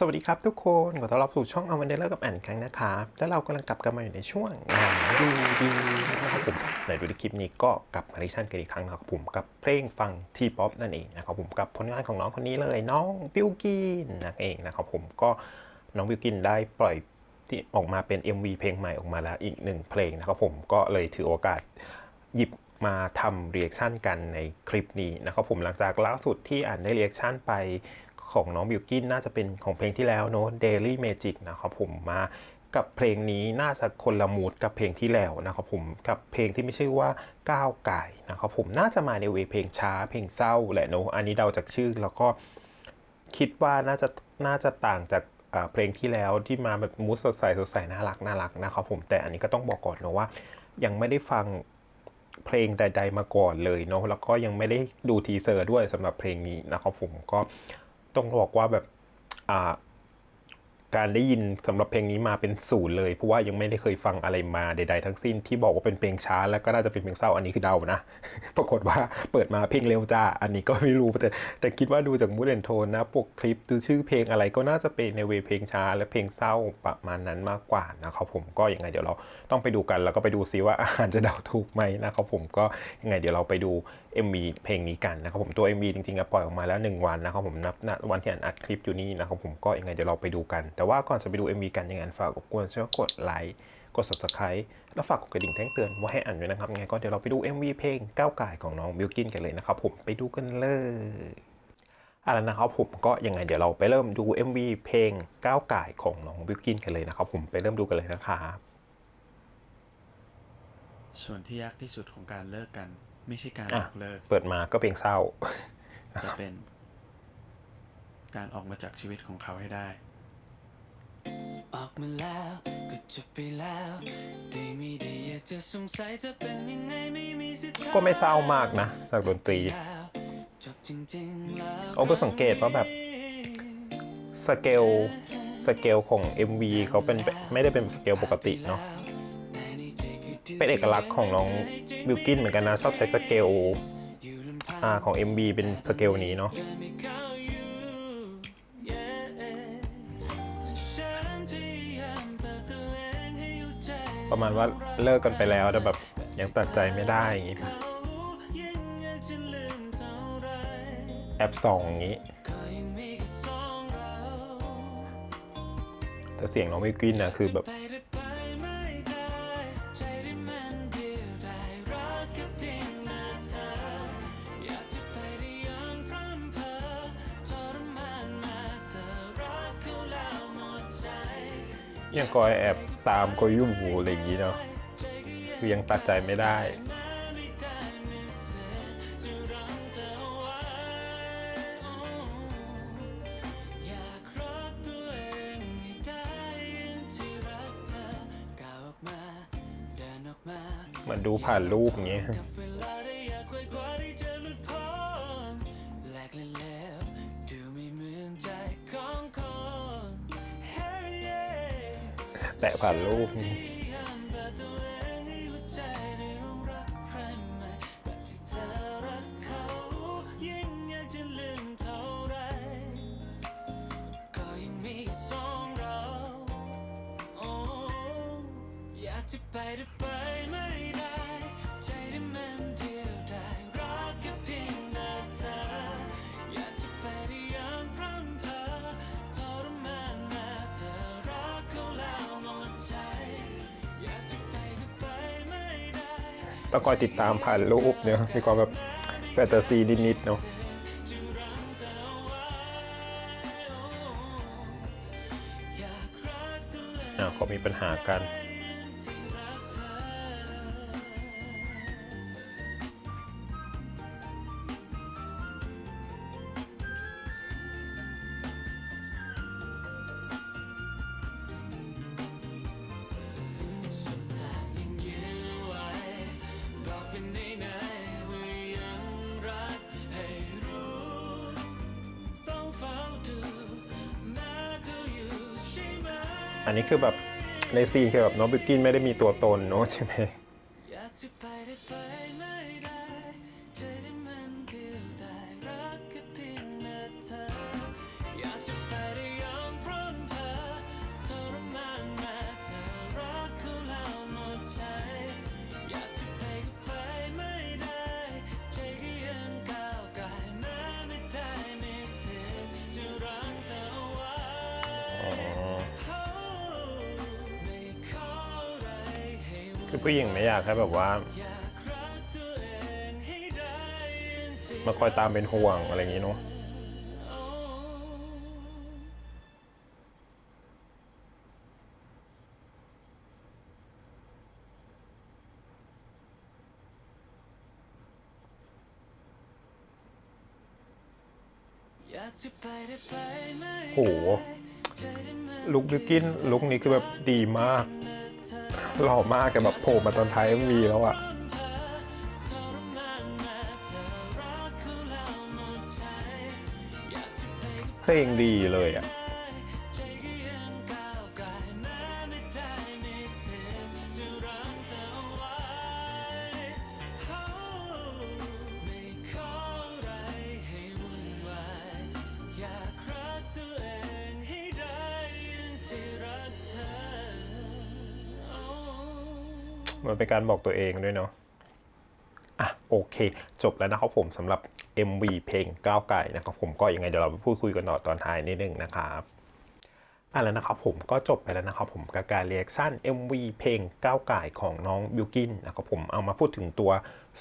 สวัสดีครับทุกคนขอต้อนรับสู่ช่องเอาวันเดอร์กับแอนครั้งนะครับแล้วเรากำลังกลับกันมาอยู่ในช่วงงานดูดีนะครับผมในดูดีคลิปนี้ก็กลับมาดิชั่นกันอีกครั้งนะครับผมกับเพลงฟังทีป๊อปนั่นเองนะครับผมกับผลงานของน้องคนนี้เลยน้องบิวกินนั่นเองนะครับผมก็น้องบิวกินได้ปล่อยที่ออกมาเป็น MV เพลงใหม่ออกมาแล้วอีกหนึ่งเพลงนะครับผมก็เลยถือโอกาสหยิบมาทำรีแอคชั่นกันในคลิปนี้นะครับผมหลังจากล่าสุดที่อ่านได้รีแอคชั่นไป ของน้องบิวกินน่าจะเป็นของเพลงที่แล้วเนอะ Daily Magic นะครับผมมากับเพลงนี้น่าจะคนละมูดกับเพลงที่แล้วนะครับผมกับเพลงที่ไม่ชื่อว่าก้าวไก่นะครับผมน่าจะมาในเวเพลงช้าเพลงเศร้าแหละเนอะอันนี้เดาจากชื่อแล้วก็คิดว่าน่าจะน่าจะต่างจากเพลงที่แล้วที่มาแบบมูดสดใสสดใสน่ารักน่ารักนะครับผมแต่อันนี้ก็ต้องบอกก่อนนะว่า ยังไม่ได้ฟังเพลงใด ๆ มาก่อนเลยเนาะแล้วก็ยังไม่ได้ดูทีเซอร์ด้วยสำหรับเพลงนี้นะครับผมก็ ต้องบอกว่าแบบอ่าการได้ยินสำหรับเพลงนี้มาเป็นศูนย์เลยเพราะว่ายังไม่ได้เคยฟังอะไรมาใด ๆ ทั้งสิ้นที่บอกว่าเป็นเพลงช้าแล้วก็น่าจะเป็นเพลงเศร้าอันนี้คือเดานะ ปรากฏว่าเปิดมาเพลงเร็วจ้าอันนี้ก็ไม่รู้แต่แต่คิดว่าดูจากมูดแอนโทนนะปกคลิปดูชื่อเพลงอะไรก็น่าจะเป็นในเวเพลงช้า และเพลงเศร้าประมาณนั้นมากกว่านะครับผมก็ยังไงเดี๋ยวเราต้องไปดูกันแล้วก็ไปดูซิว่าอาจจะเดาถูกไหมนะครับผมก็ยังไงเดี๋ยวเราไปดู MV เพลงนี้กันนะครับผมตัว MV จริงๆปล่อยออกมาแล้ว 1 วันนะครับผมนับวันที่อ่านอัดคลิปอยู่นี่นะครับผมก็ยังไงเดี๋ยวเราไปดูกัน แต่ว่าก่อนจะไปดู MV กันยังไงฝากรบกวนช่วยกดไลค์กด subscribe แล้วฝากกดกระดิ่งแจ้งเตือนว่าให้อ่านด้วยนะครับยังไงก็เดี๋ยวเราไปดู MV เพลงก้าวไก่ของน้องบิวกินกันเลยนะครับผมไปดูกันเลยอาละนะครับผมก็ยังไงเดี๋ยวเราไปเริ่มดู MV เพลงก้าวไก่ของน้องบิวกินกันเลยนะครับผมไปเริ่มดูกันเลยนะครับส่วนที่ยากที่สุดของการเลิกกัน ไม่ใช่การอะบอกเลิก เปิดมาก็เพลงเศร้าแต่เป็น การออกมาจากชีวิตของเขาให้ได้ ออกมาแล้วก็จบไปแล้วได้ไม่ได้อยากจะสงสัยจะเป็นยังไงไม่มีสิทธิ์ก็ไม่เศร้ามากนะจากดนตรีแล้วจบจริงๆแล้วเอาไปสังเกตว่าแบบสเกลสเกลของ MV เขาเป็นไม่ได้เป็นสเกลปกติเนาะ เป็นเอกลักษณ์ของน้องบิวกินเหมือนกันนะ ชอบใช้สเกลอ่าของ MV เป็นสเกลนี้เนาะประมาณว่าเลิกกันไปแล้วแต่แบบยังตัดใจไม่ได้อย่างงี้แอบสองอย่างงี้ แต่เสียงน้องบิวกินนะคือแบบ ยังคอยแอบตามก็ยุ่งหูอะไรอย่างนี้เนาะคือยังตัดใจไม่ได้มันดูผ่านรูปอย่างเงี้ย แตะผ่านรูป ต้องคอยติดตามผ่านรูปเนี่ยมีความแบบแฟนตาซีนิดๆเนาะเขามีปัญหากัน อันนี้คือแบบในซีนคือแบบน้องบิวกินไม่ได้มีตัวตนเนาะใช่ไหม คือผู้หญิงไม่อยากให้แบบว่ามาคอยตามเป็นห่วงอะไรอย่างงี้เนาะอยากจะไปได้ไปไม่โหลุคบิวกินลุคนี้คือแบบดีมาก หล่อมากแต่แบบโผล่มาตอนท้ายมีแล้วอะทรมานมาเธอรักเขาแล้วหมดใจอยากจะเพลงดีเลยอะ เป็นการบอกตัวเองด้วยเนาะอะโอเค จบแล้วนะครับผมสำหรับ MV เพลงก้าวไก่นะครับผมก็ยังไงเดี๋ยวเราไปพูดคุยกันต่อตอนท้ายนิดนึงนะครับอะแล้วนะครับผมก็จบไปแล้วนะครับผมกับการเรียกชั่น MV เพลงก้าวไก่ของน้องบิวกินนะครับผมเอามาพูดถึงตัว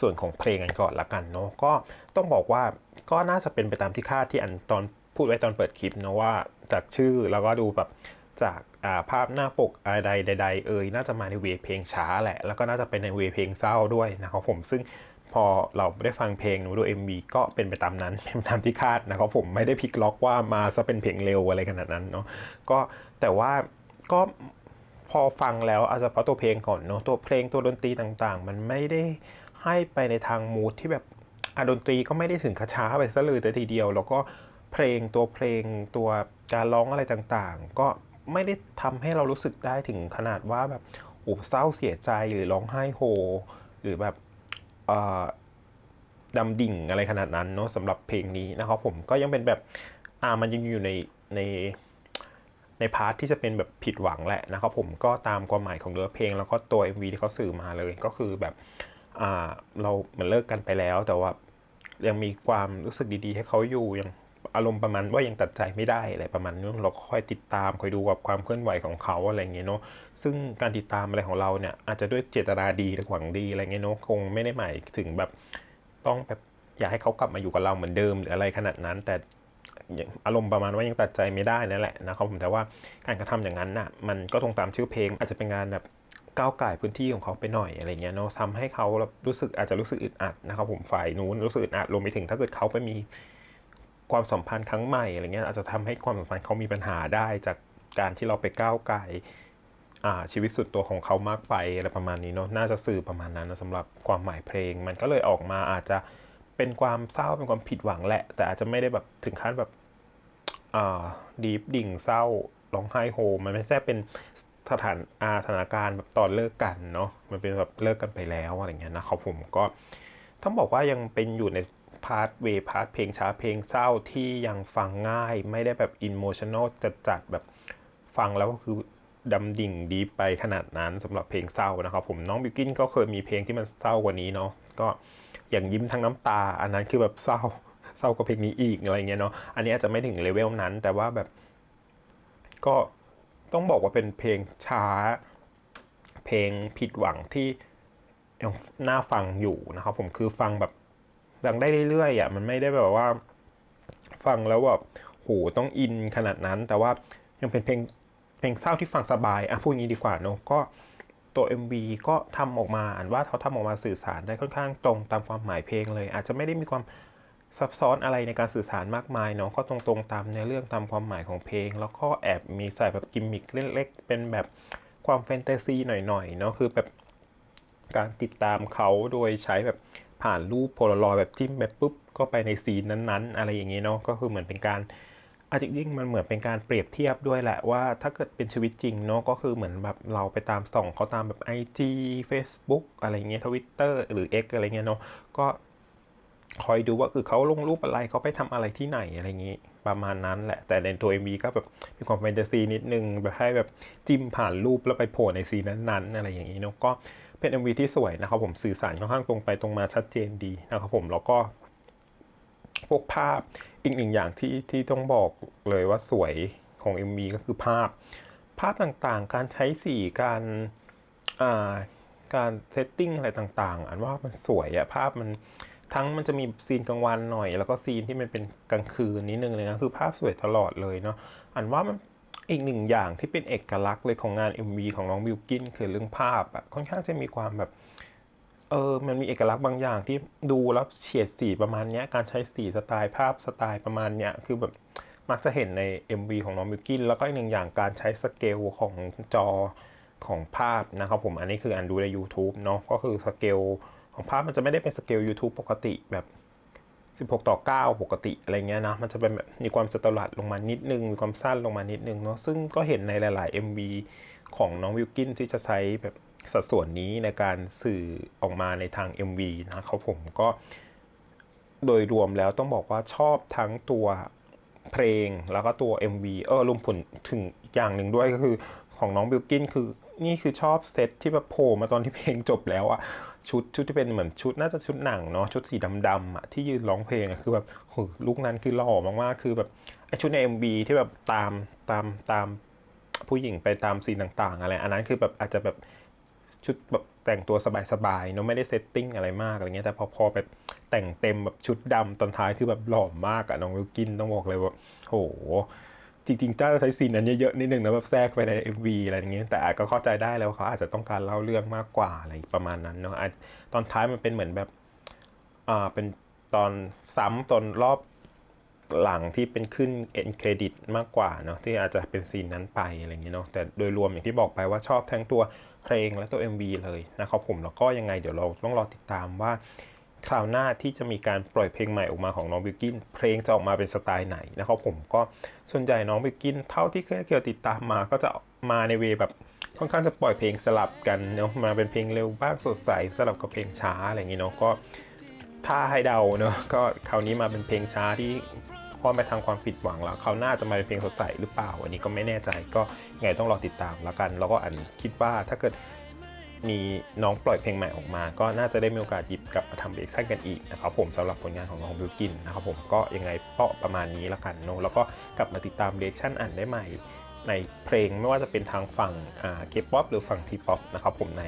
ส่วนของเพลงกันก่อนละกันเนาะก็ต้องบอกว่าก็น่าจะเป็นไปตามที่คาดที่อันตอนพูดไว้ตอนเปิดคลิปนะว่าจากชื่อแล้วก็ดูแบบจาก ภาพหน้าปกอะไรใด ๆ เอ่ยน่าจะมาในเวเพลงช้าแหละ แล้วก็น่าจะเป็นในเวเพลงเศร้าด้วยนะครับผมซึ่งพอเราได้ฟังเพลงดู MV ก็เป็นไปตามนั้นเป็นตามที่คาดนะครับผมไม่ได้พลิกล็อกว่ามาซะเป็นเพลงเร็วอะไรขนาดนั้นเนาะก็แต่ว่าก็พอฟังแล้วอาจจะเพราะตัวเพลงก่อนเนาะตัวเพลงตัวดนตรีต่างๆ มันไม่ได้ให้ไปในทางมูทที่แบบอะดนตรีก็ไม่ได้ถึงช้าไปซะเลยแต่ทีเดียว แล้วก็เพลงตัวเพลงตัวการร้องอะไรต่างๆ ก็ ไม่ได้ทำให้เรารู้สึกได้ถึงขนาดว่าแบบโอ้เศร้าเสียใจหรือร้องไห้โฮ หรือแบบเอ่อดำดิ่งอะไรขนาดนั้นเนาะสำหรับเพลงนี้นะครับผมก็ยังเป็นแบบอ่ามันยังอยู่ในในในพาร์ทที่จะเป็นแบบผิดหวังแหละนะครับผมก็ตามความหมายของเนื้อเพลง แล้วก็ตัว MV ที่เขาสื่อมาเลยก็คือแบบอ่าเราเหมันเลิกกันไปแล้ว แต่ว่ายังมีความรู้สึกดีๆ ให้เขาอยู่ยัง อารมณ์ประมาณว่ายังตัดใจไม่ได้อะไรประมาณนี้เราก็ค่อยติดตามคอยดูกับความเคลื่อนไหวของเขาอะไรเงี้ยเนาะซึ่งการติดตามอะไรของเราเนี่ยอาจจะด้วยเจตนาดีหรือหวังดีอะไรเงี้ยเนาะคงไม่ได้หมายถึงแบบต้องแบบอยากให้เขากลับมาอยู่กับเราเหมือนเดิมหรืออะไรขนาดนั้น แต่อารมณ์ประมาณว่ายังตัดใจไม่ได้นั่นแหละนะครับผมแต่ว่าการกระทำอย่างนั้นน่ะมันก็ตรงตามชื่อเพลง อาจจะเป็นงานแบบก้าวไก่พื้นที่ของเขาไปหน่อยอะไรเงี้ยเนาะทำให้เขารู้สึกอาจจะรู้สึกอึดอัดนะครับผมฝ่ายนู้นรู้สึกอึดอัดรวมไปถึงถ้าเกิดเขาไปมี ความสัมพันธ์ครั้งใหม่อะไรเงี้ยอาจจะทำให้ความสัมพันธ์เขามีปัญหาได้จากการที่เราไปก้าวไก่อ่าชีวิตส่วนตัวของเขามากไปอะไรประมาณนี้เนาะน่าจะสื่อประมาณนั้นนะสำหรับความหมายเพลง มันก็เลยออกมาอาจจะเป็นความเศร้าเป็นความผิดหวังแหละ แต่อาจจะไม่ได้แบบถึงขั้นแบบอ่าดีฟดิ่งเศร้าร้องไห้โฮมันไม่ใช่เป็นสถานอาสถานการณ์แบบตอนเลิกกันเนาะมันเป็นแบบเลิกกันไปแล้วอะไรเงี้ยนะครับผมก็ต้องบอกว่ายังเป็นอยู่ใน พาร์ทเวพาร์ทเพลงช้าเพลงเศร้าที่ยังฟังง่าย ไม่ได้แบบอินโมชัน a ลจัดๆแบบฟังแล้วก็คือดำดิ่งดีไปขนาดนั้นสำหรับเพลงเศร้านะครับผมน้องบิวกินก็เคยมีเพลงที่มันเศร้ากว่านี้เนาะก็อย่างยิ้มทั้งน้ำตา อันนั้นคือแบบเศร้าเศร้ากว่าเพลงนี้อีกอะไรเงี้ยเนาะอันนี้อาจจะไม่ถึงเลเวลนั้น แต่ว่าแบบก็ต้องบอกว่าเป็นเพลงช้า เพลงผิดหวังที่ยังน่าฟังอยู่นะครับผมคือฟังแบบ ดังได้เรื่อยๆอะมันไม่ได้แบบว่า ฟังแล้วแบบโหต้องอินขนาดนั้น แต่ว่ายังเป็นเพลงเพลงเศร้าที่ฟังสบายอะพูดงี้ดีกว่าเนอะก็ตัว MV ก็ทำออกมาอ่านว่าเขาทำออกมาสื่อสารได้ค่อนข้างตรงตามความหมายเพลงเลย อาจจะไม่ได้มีความซับซ้อนอะไรในการสื่อสารมากมายเนาะก็ตรงๆตามเนื้อเรื่องตามความหมายของเพลง แล้วก็แอบมีใส่แบบกิมมิคเล็กๆเป็นแบบความแฟนตาซีหน่อยๆเนาะคือแบบการติดตามเขาโดยใช้แบบ ผ่านรูปโพลารอยด์แบบจิ้มแบบปุ๊บก็ไปในซีนนั้นๆ อะไรอย่างงี้เนาะก็คือเหมือนเป็นการอาจริงๆมันเหมือนเป็นการเปรียบเทียบด้วยแหละว่าถ้าเกิดเป็นชีวิตจริงเนาะก็คือเหมือนแบบเราไปตามส่องเขาตามแบบ IG Facebook อะไรเงี้ยทวิตเตอร์หรือ X อะไรเงี้ยเนาะก็คอยดูว่าคือเขาลงรูปอะไรเขาไปทำอะไรที่ไหนอะไรอย่างนี้ ประมาณนั้นแหละ แต่ในตัว MV ก็แบบมีความแฟนตาซีนิดนึงแบบให้แบบจิ้มผ่านรูปแล้วไปโผล่ในซีนนั้นๆ อะไรอย่างนี้เนาะก็เป็น MV ที่สวยนะครับผมสื่อสารค่อนข้างตรงไปตรงมาชัดเจนดีนะครับผมแล้วก็พวกภาพอีกหนึ่งอย่างที่ที่ต้องบอกเลยว่าสวยของ MV ก็คือภาพ ภาพต่างๆ การใช้สีการอ่าการเซตติ้งอะไรต่างๆ อันว่ามันสวยอะภาพมัน ทั้งมันจะมีซีนกลางวันหน่อย แล้วก็ซีนที่มันเป็นกลางคืนนิดนึงเลยนะคือภาพสวยตลอดเลยเนาะอันว่ามันอีกหนึ่งอย่างที่เป็นเอกลักษณ์เลยของงาน MV ของน้องบิวกินคือเรื่องภาพอะค่อนข้างจะมีความแบบเออมันมีเอกลักษณ์บางอย่างที่ดูแล้วเฉียดสีประมาณเนี้ยการใช้สีสไตล์ภาพสไตล์ประมาณเนี้ยคือแบบมักจะเห็นใน MV ของน้องบิวกินแล้วก็อีกหนึ่งอย่างการใช้สเกลของจอของภาพนะครับผมอันนี้คืออันดูใน YouTube เนาะก็คือสเกล ของภาพมันจะไม่ได้เป็นสเกล YouTube ปกติแบบ 16 ต่อ 9 ปกติอะไรเงี้ยนะ มันจะเป็นแบบมีความสตลัดลงมานิดนึง มีความสั้นลงมานิดนึงเนาะ ซึ่งก็เห็นในหลาย ๆ MV ของน้องวิลกินที่จะใช้แบบสัดส่วนนี้ในการสื่อออกมาในทาง MV นะครับผมก็โดยรวมแล้วต้องบอกว่าชอบทั้งตัวเพลงแล้วก็ตัว MV เออรวมผลถึงอีกอย่างหนึ่งด้วยก็คือของน้องบิลกินคือ นี่คือชอบเซตที่แบบโผล่มาตอนที่เพลงจบแล้วอะชุดชุดที่เป็นเหมือนชุดน่าจะชุดหนังเนาะชุดสีดำๆอะที่ยืนร้องเพลงอะคือแบบโหลุกนั้นคือหล่อมากๆคือแบบไอชุดใน MV ที่แบบตามตามตามผู้หญิงไปตามซีนต่างๆ อะไร อันนั้นคือแบบอาจจะแบบชุดแบบแต่งตัวสบายๆเนอะไม่ได้เซตติ้งอะไรมากอะไรเงี้ยแต่พอพอแบบแต่งเต็มแบบชุดดำตอนท้ายคือแบบหล่อมากอะน้องวิลกินต้องบอกเลยว่าโห จริงๆจ้าจะใช้ซีนนั้นเยอะๆนิดนึงนะแบบแทรกไปใน MV อะไรอย่างเงี้ยแต่อาจก็เข้าใจได้แล้ววาเขาอาจจะต้องการเล่าเรื่องมากกว่าอะไรประมาณนั้นเนาะอาจตอนท้ายมันเป็นเหมือนแบบอ่าเป็นตอนซ้ำตอนรอบหลังที่เป็นขึ้น end credit มากกว่าเนาะที่อาจจะเป็นซีนนั้นไปอะไรอย่างเงี้ยเนาะแต่โดยรวมอย่างที่บอกไปว่าชอบทั้งตัวเพลงและตัว MV เลยนะครับผมแล้วก็ยังไงเดี๋ยวเราต้องรอติดตามว่า คราวหน้าที่จะมีการปล่อยเพลงใหม่ออกมาของน้องบิวกิน เพลงจะออกมาเป็นสไตล์ไหนนะครับผมก็ส่วนใหญ่น้องบิวกิน เท่าที่เคยเกี่ยวติดตามมาก็จะมาในเวแบบค่อนข้างจะปล่อยเพลงสลับกันเนาะมาเป็นเพลงเร็วบ้างสดใสสลับกับเพลงช้าอะไรอย่างงี้เนาะก็ถ้าให้เดาเนอะก็คราวนี้มาเป็นเพลงช้าที่ค่อนไปทางความผิดหวังแล้วคราวหน้าจะมาเป็นเพลงสดใสหรือเปล่าอันนี้ก็ไม่แน่ใจก็ไงต้องรอติดตามแล้วกัน แล้วก็อันคิดว่าถ้าเกิด มีน้องปล่อยเพลงใหม่ออกมา ก็น่าจะได้มีโอกาสหยิบกลับมาทำเรียกชั่นกันอีกนะครับผมสำหรับผลงานของน้องบิวกินนะครับผมก็ยังไงเปาะประมาณนี้ละกันเนอะแล้วก็กลับมาติดตามเรียกชั่นอ่านได้ใหม่ ในเพลงไม่ว่าจะเป็นทางฝั่งอ่าเคป๊อปหรือฝั่งทีป๊อปนะครับผมใน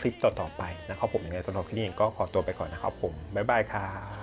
คลิปต่อๆไปนะครับผมยังไงสำหรับคลิปนี้ก็ขอตัวไปก่อนนะครับผมบ๊ายบายครับ